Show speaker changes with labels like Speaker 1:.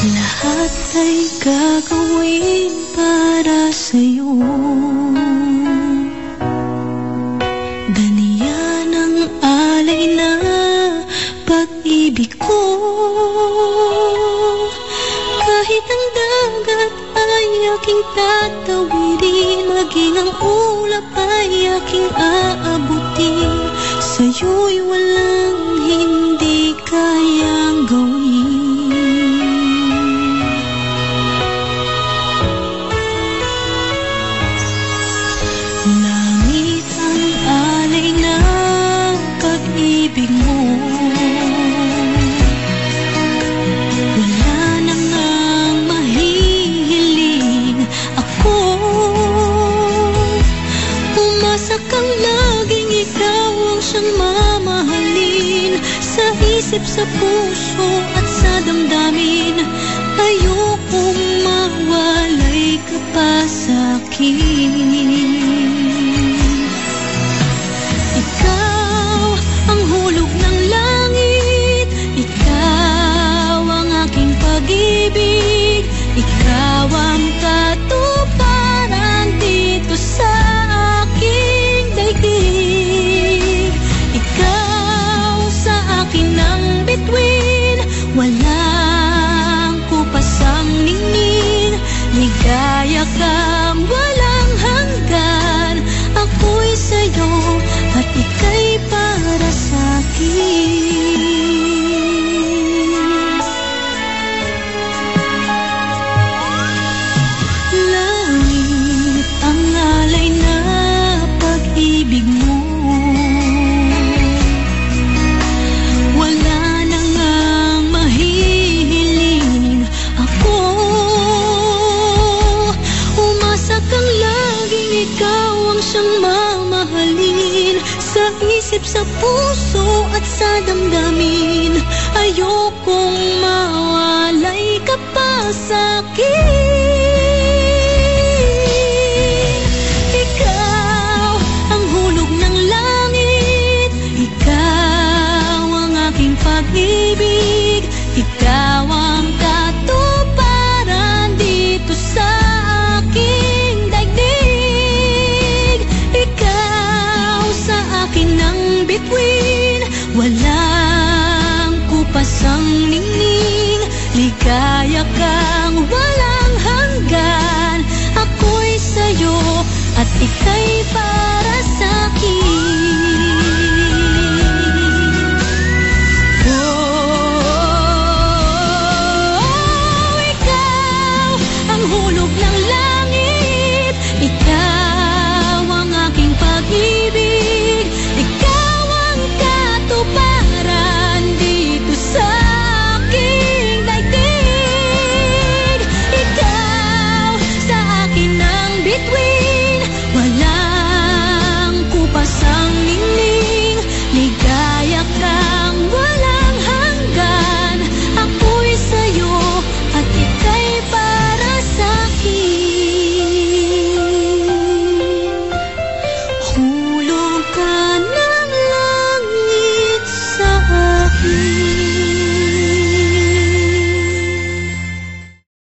Speaker 1: Lahat ay gagawin para sa'yo. Ganiyan ang alay na pag-ibig ko. Kahit ang dagat ay aking tatawirin Maging ang ulap ay aking aabutin. Sa'yo'y walang hindi kayang pag-ibig mo. Wala ako. Umasa kang laging ikaw ang siyang Sa isip, sa puso at sa damdamin Ayokong mawalay ka pa sa'kin Ikaw wala siyang mamahalin Sa isip, sa puso at sa damdamin. Ayokong mawalay ka pa sa'kin Ikaw Ligaya kang walang hanggan Ako'y sa'yo at ika'y sa'kin